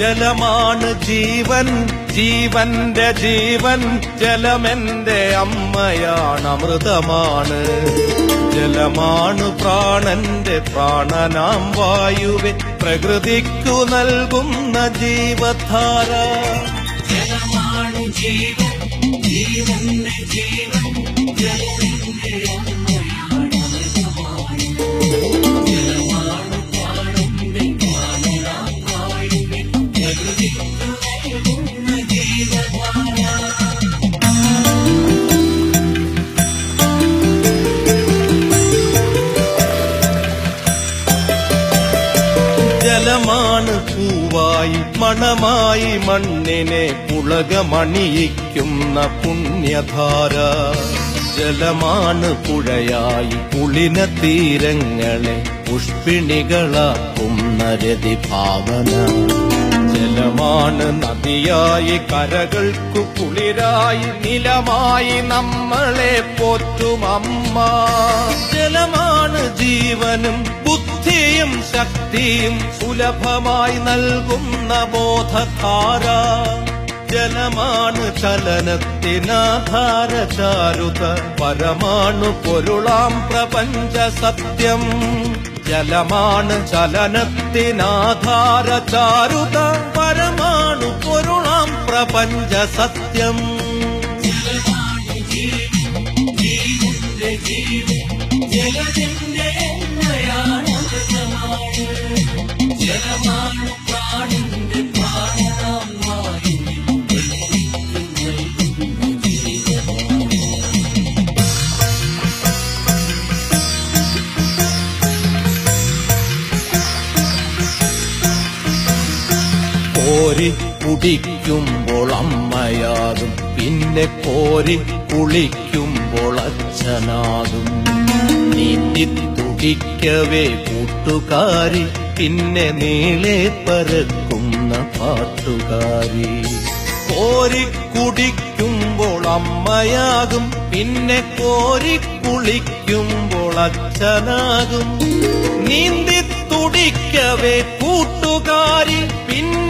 ജലമാണ് ജീവൻ ജീവന്റെ ജീവൻ ജലമെന്റെ അമ്മയാണ് അമൃതമാണ്. ജലമാണ് പ്രാണന്റെ പ്രാണനാം വായുവെ പ്രകൃതിക്കു നൽകുന്ന ജീവധാര. ജീവൻ ജീവന്റെ ജീവൻ ജലമെന്റെ അമ്മയാണ് ജലമാണ് പൂവായി മണമായി മണ്ണിനെ പുളകമണിയിക്കുന്ന പുണ്യധാര. ജലമാണ് പുഴയായി പുളിന തീരങ്ങളെ പുഷ്പിണികളാക്കുന്ന രതിഭാവന. ജലമാണ് നദിയായി കരകൾക്കു കുളിരായി നിലമായി നമ്മളെ പോറ്റും അമ്മ. ജലമാണ് ജീവനും ബുദ്ധിയും ശക്തിയും സുലഭമായി നൽകുന്ന ബോധധാര. ജലമാണ് ചലനത്തിനാധാര ചാരുത. പരമാണു പൊരുളാം പ്രപഞ്ച സത്യം. ജലമാണ് ചലനത്തിനാധാര ചാരുത. പരമാണു പൊരുളാം പ്രപഞ്ച സത്യം. ജലമാണ് ജീവൻ ജീവന്റെ ജീവൻ ജലത്തിന്റെ കോരി കുടിക്കുമ്പോൾ അമ്മയാകും. പിന്നെ കോരി കുളിക്കുമ്പോൾ അച്ഛനാകും. നീന്തി തുടിക്കവേ കൂട്ടുകാരി പിന്നെ നീളെ പരക്കുന്ന പാട്ടുകാരി. കോരി കുടിക്കുമ്പോൾ അമ്മയാകും പിന്നെ കോരി കുളിക്കുമ്പോൾ അച്ഛനാകും. നീന്തി തുടിക്കവേ കൂട്ടുകാരി പിന്നെ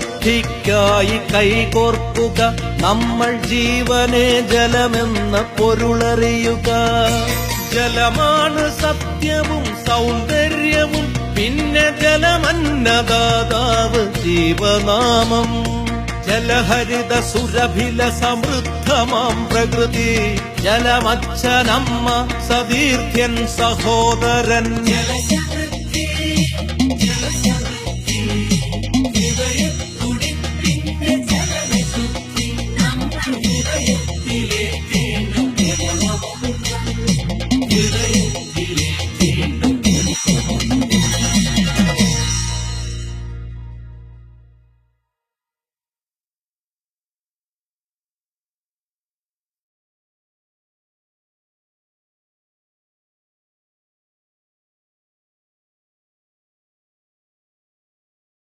ജലസമൃദ്ധിക്കായി കൈകോർക്കുക. നമ്മൾ ജീവനെ ജലമെന്ന പൊരുളറിയുക. ജലമാണ് സത്യവും സൗന്ദര്യവും. പിന്നെ ജലമന്നദാതാവ് ജീവനാമം. ജലഹരിത സുരഭില സമൃദ്ധമാം പ്രകൃതി. ജലമച്ഛനമ്മ സതീർത്ഥ്യൻ സഹോദരൻ.